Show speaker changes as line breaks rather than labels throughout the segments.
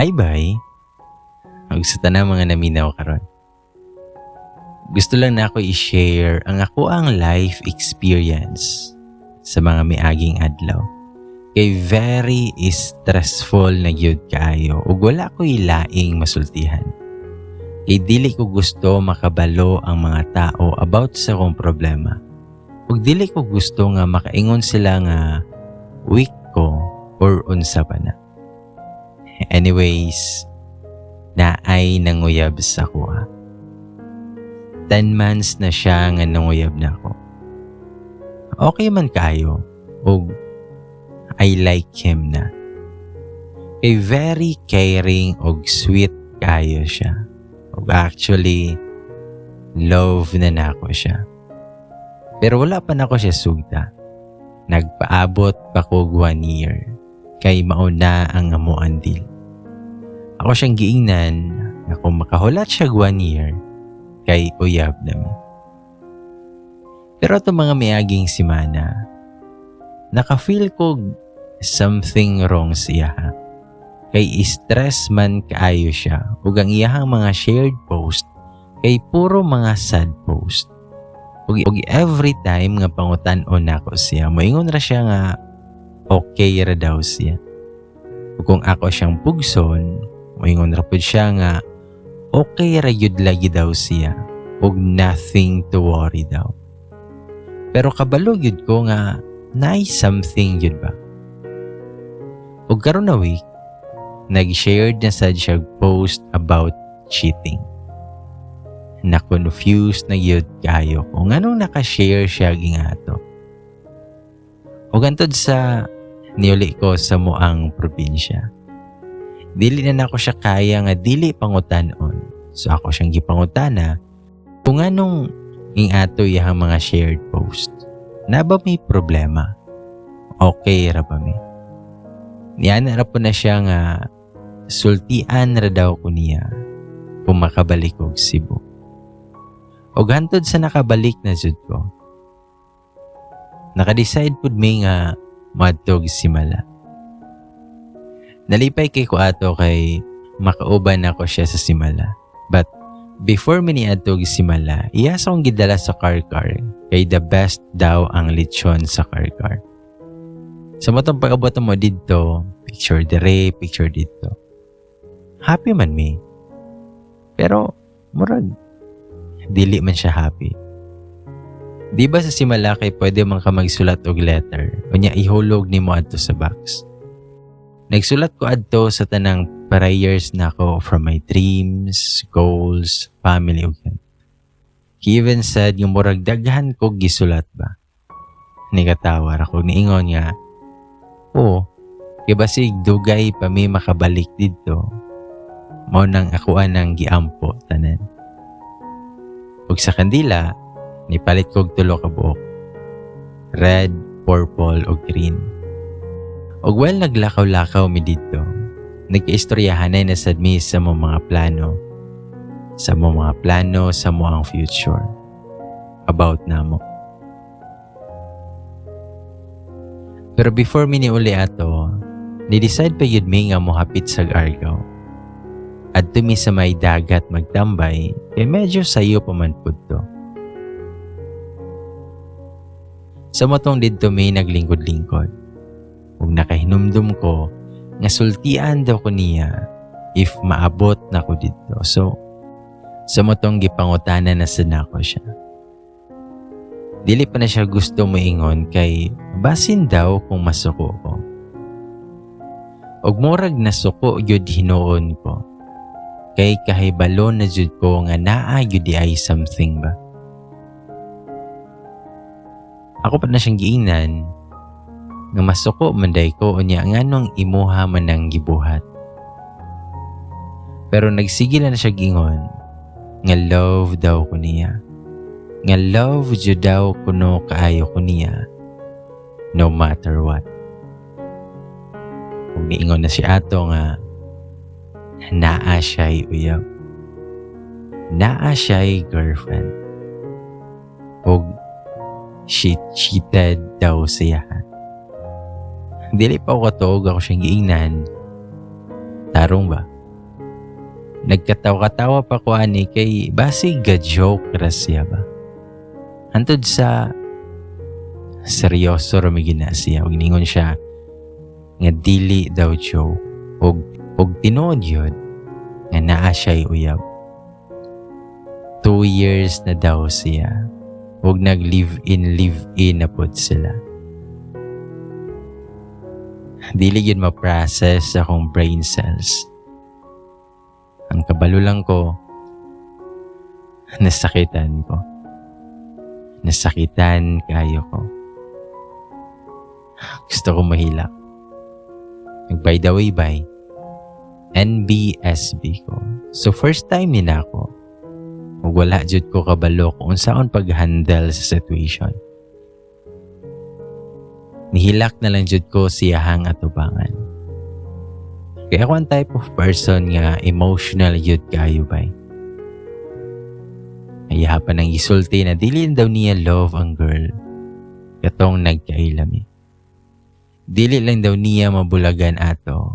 Hi, bye. Gusto na mga naminaw karon. Gusto lang na ako i-share ang ako ang life experience sa mga miaging adlaw. Kay very stressful na gyud kaayo ug wala ko ilaing masultihan. Kay dili ko gusto makabalo ang mga tao about sa kong problema. Ug dili ko gusto nga makaingon sila nga weak ko or unsa pa na. Anyways, naay nanguyab sa kuha. 10 months na siya nga nanguyab na ako. Okay man kayo, ug I like him na. Kay very caring ug sweet kayo siya. Ug actually, love na nako siya. Pero wala pa na ako siya sugda. Nagpaabot pa ko one year kay mauna ang amuan deal. Ako siyang giingnan na kung makahulat siya one year, kay uyab namin. Pero ito mga miaging simana, naka-feel ko something wrong siya ha. Kay stress man kaayo siya ug ang iyahang mga shared post kay puro mga sad post. Ug, every time nga pangutan-on nako siya, moingon ra siya nga okay ra daw siya. Ug kung ako siyang pugson, moingon ra pud siya nga okay ra yun lagi daw siya ug nothing to worry daw. Pero kabalo yun ko nga nice something yun ba? Ug karon na week, nag-shared na sad siya post about cheating. Na-confused na yun kayo kung anong nakashare siya gingato. Ug antod sa niuli ko sa muang probinsya dili na nako siya kaya nga dili pangutan-on. So ako siyang gipangutana kung anong ing ato iyang mga shared post. Na ba may problema? Okay ra ba mi? Niyan ra po na siya nga sultian ra daw ko niya kung makabalik og Cebu. Og hantod sa nakabalik na jud ko. Naka-decide pud mi nga madtog simala. Nalipay kay ko ato kay makauban ako siya sa simala. But before mi niadto simala, iyasa kong gidala sa car-car kay the best daw ang lechon sa car-car. Sa matong pag-abot mo dito, picture dire, picture dito. Happy man mi. Pero, murag, dili man siya happy. Di ba sa simala kay pwede man ka magsulat og letter o niya ihulog ni mo adto sa box? Nagsulat ko adto sa tanang prayers na ako from my dreams, goals, family ug. He even said yung murag daghan ko gisulat ba. Nigatawar ako niingon nga, Oo, kay basig dugay pa mi makabalik dito. Mao nang ako anang giampo tanan. Ug sa kandila, nipalit kog tulo ka buok. Red, purple ug green. Og well naglakaw-lakaw mi dito, nagkaistoryahan na sad mi sa mo mga plano, sa mo mga plano sa mo ang future, about na mo. Pero before mi niuli ato, ni-decide pa yun mi nga mo hapit sa Argao. At tumi sa may dagat magtambay, kay medyo sayo pa man to. Sa motong didto mi naglingkod-lingkod ug nakahinumdum ko nga sultian daw ko niya if maabot na ko dito. So, sa motong gipangutana na sa nako siya. Dili pa na siya gusto moingon kay basin daw kung masuko ko. Og morag nasuko yun hinuon ko. Kay kahibalo na jud ko nga naa yun di ay something ba. Ako pa na siyang giingnan nga masuko manday ko unya nganong imuha man ang gibuhat. Pero nagsigil na siya gingon nga love daw ko niya. Nga love jud daw kuno kaayo ko niya no matter what. Kung niingon na si ato nga naa siya'y uyab. Naa siya'y girlfriend. Og she cheated daw siya. Dili pa ako katog ako siyang giingnan. Tarong ba? Nagkatawa-katawa pa ko ani kay basig ga joke ra siya ba. Hantod sa seryoso ra mi gina siya ug ningon siya nga dili daw joke ug ug tinuod yun nga naa siya'y uyab. Two years na daw siya ug nag-live-in, live-in na pod sila. Dili yun ma-process sa akong brain cells. Ang kabalo lang ko, nasakitan ko. Nasakitan kayo ko. Gusto ko mahilak. Nag-by the way, bye. NBSB ko. So first time ni na ako. Ug wala jud ko kabalo kung unsaon pag-handle sa situation. Nihilak na lang jud ko siyahang atubangan. Kaya ako ang type of person nga emotional yun kayo bay. Ayahapan ng isulti na dili daw niya love ang girl. Katong nagkailami. Dili lang daw niya mabulagan ato.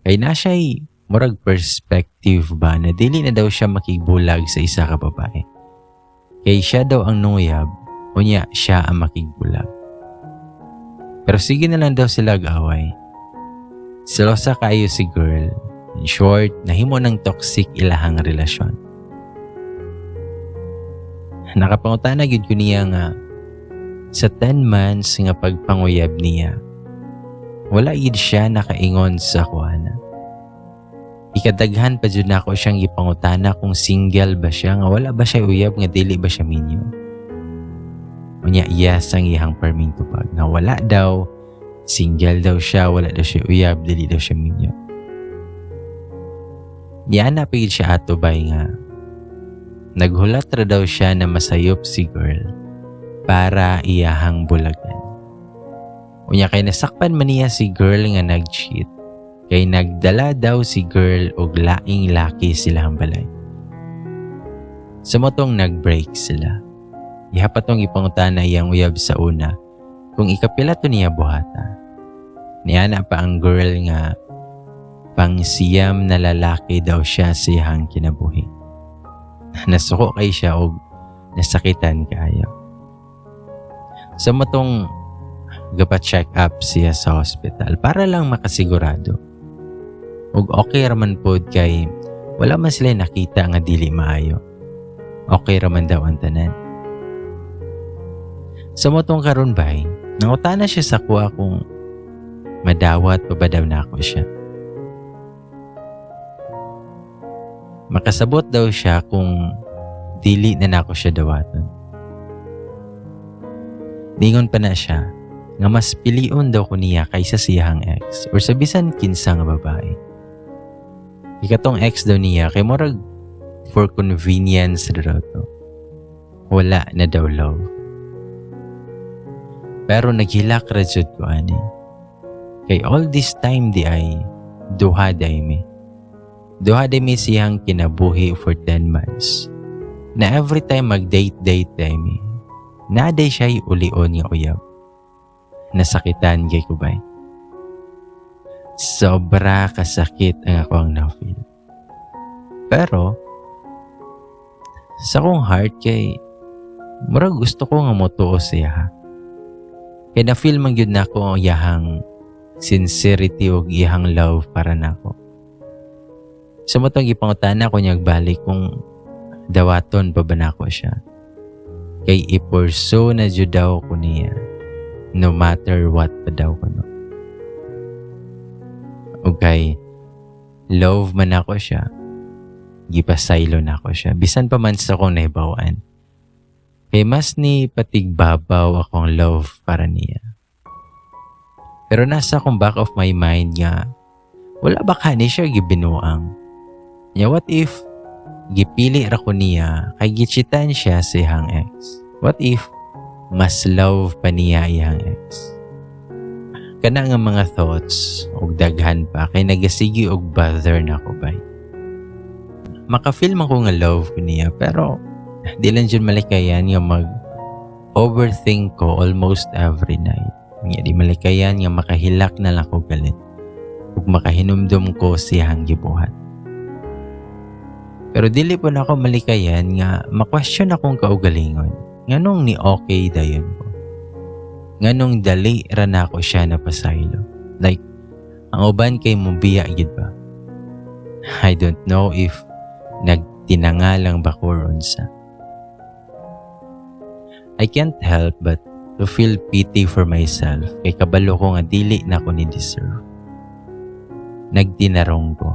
Kay na siya'y murag perspective ba na dili na daw siya makigbulag sa isa ka babae. Kay siya daw ang nuyab, unya siya ang makigbulag. Pero sige na lang daw sila gaway. Selosa kayo si girl. In short, nahimo ng toxic ilahang relasyon. Nakapangutana gyud ko niya nga sa 10 months nga pagpanguyab niya. Wala gid siya nakaingon sa kuana. Ikadaghan pa jud nako siyang ipangutana kung single ba siya nga wala ba siya uyab nga dili ba siya minyo. Unya yes ang iyang perming tupag nga wala daw single daw siya wala daw siya uyab dili daw siya minyo. Yana pa gid siya ato bay nga Naghulat ra daw siya na masayop si girl para iyahang bulagan. Unya kay nasakpan man niya si girl nga nag-cheat kay nagdala daw si girl og laing laki silang balay. Sa motong nag-break sila. Ihapat tong ipangutana iyang uyab sa una kung ikapila to niya buhata. Niana pa ang girl nga pang siyam na lalaki daw siya siyang kinabuhi. Nasuko kay siya og nasakitan kaayo. Sa matong gapa-check up siya sa hospital para lang makasigurado. Ug okay raman pod kay wala man sila nakita nga dili maayo. Okay raman daw ang tanan. Sa motong karon bay, nangutana siya sa kuha kung madawat pa ba na ako siya. Makasabot daw siya kung dili na nako siya dawaton. Ningon pa na siya nga mas pilion daw ko niya kaysa siyang ex or sa bisan kinsa nga babae. Ikatong ex daw niya kay morag for convenience daw to. Wala na daw love. Pero naghilak ra ko ani. Kay all this time di ay duha day mi. Duha day mi siyang kinabuhi for 10 months. Na every time mag-date-date day mi, naday siya'y ulion nga uyab. Nasakitan gay ko bay. Sobra kasakit ang ako ang na-feel. Pero, sa kong heart kay, murag gusto ko nga motuo siya ha. Kaya na-feel man yun na ako ang iyahang sincerity o iyahang love para na ako. Sa matong ipangutana ko niyag balik kung dawaton pa ba na ako siya. Kay ipurso na jud daw ko niya no matter what pa daw ko no. Okay, love man ako siya. Gipasaylo na ako siya. Bisan pa man sa akong naibawaan. Kay mas ni patigbabaw akong love para niya. Pero nasa akong back of my mind nga, wala ba ka ni siya gibinuang? Nya what if gipili ra ko niya kay gichitan siya si hang ex? What if mas love pa niya iyang ex? Kana nga mga thoughts og daghan pa kay nagasigi og bother na ko bay. Makafeel man ko nga love ko niya pero di lang malikayan nga mag overthink ko almost every night. Nga di malikayan nga makahilak na lang ko galit. ug makahinumdum ko siyang gibuhat. Pero dili po na ako malikayan nga ma-question akong kaugalingon. Nganong ni okay dayon ko. Nganong dali ra na ako siya napasaylo. Like, ang uban kay mubiya gid ba? I don't know if nagtinanga lang ba ko ron sa. I can't help but to feel pity for myself kay kabalo ko nga dili na ko ni deserve. Nagtinarong ko.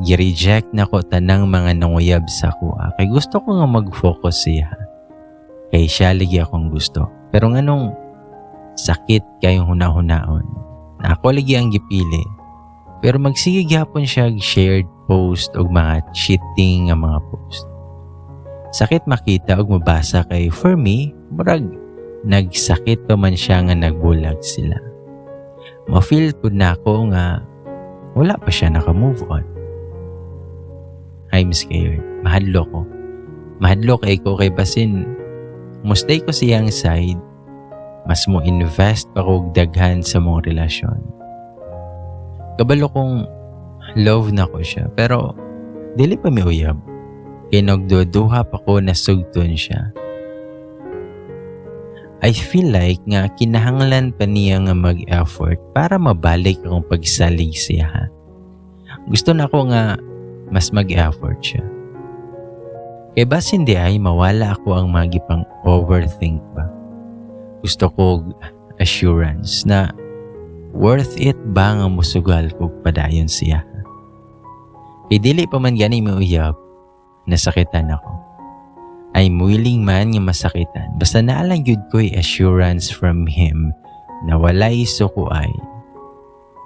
Gi-reject na ko tanang mga nanguyab sa kuha kay gusto ko nga mag-focus siya. Kay siya lagi akong gusto. Pero nganong sakit kayong hunahunahon. Na ako lagi ang gipili. Pero magsige gyapon siya shared post o mga cheating nga mga post. Sakit makita og mabasa kay for me, murag nagsakit pa man siya nga nagbulag sila. Ma-feel ko na ako nga wala pa siya naka-move on. I'm scared. Mahadlo ko. Mahadlo kay ko kay Basin. Mustay ko siyang side. Mas mo invest pa ko daghan sa mong relasyon. Kabalo kong love na ko siya. Pero dili pa mi uyab. Kay nagduduha pa ko na sugton siya. I feel like nga kinahanglan pa niya nga mag-effort para mabalik akong pagsalig siya. ha. Gusto na ko nga mas mag-effort siya. Kaya bas hindi ay mawala ako ang magipang overthink ba. Gusto ko assurance na worth it ba nga musugal ko padayon siya. Kay dili pa man gani mi uyab, nasakitan ako. I'm willing man nga masakitan. Basta naalang yun ko'y assurance from him na walay suko ay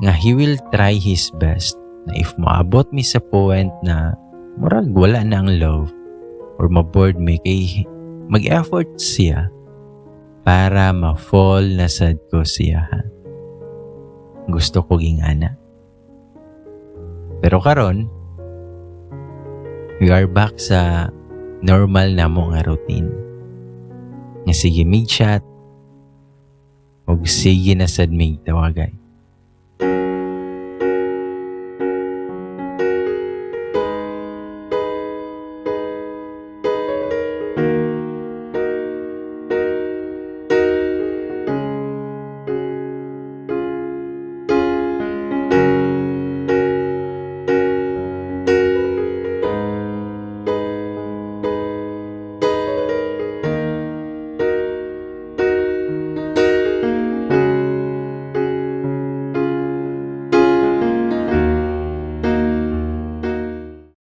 nga he will try his best na if maabot mi sa point na murag wala na ang love or maboard mi kay mag-effort siya para ma-fall na sad ko siya. ha. Gusto ko ging ana. Pero karon we are back sa normal na mo nga routine. Nga sige mig chat o sige na sad mig tawagay.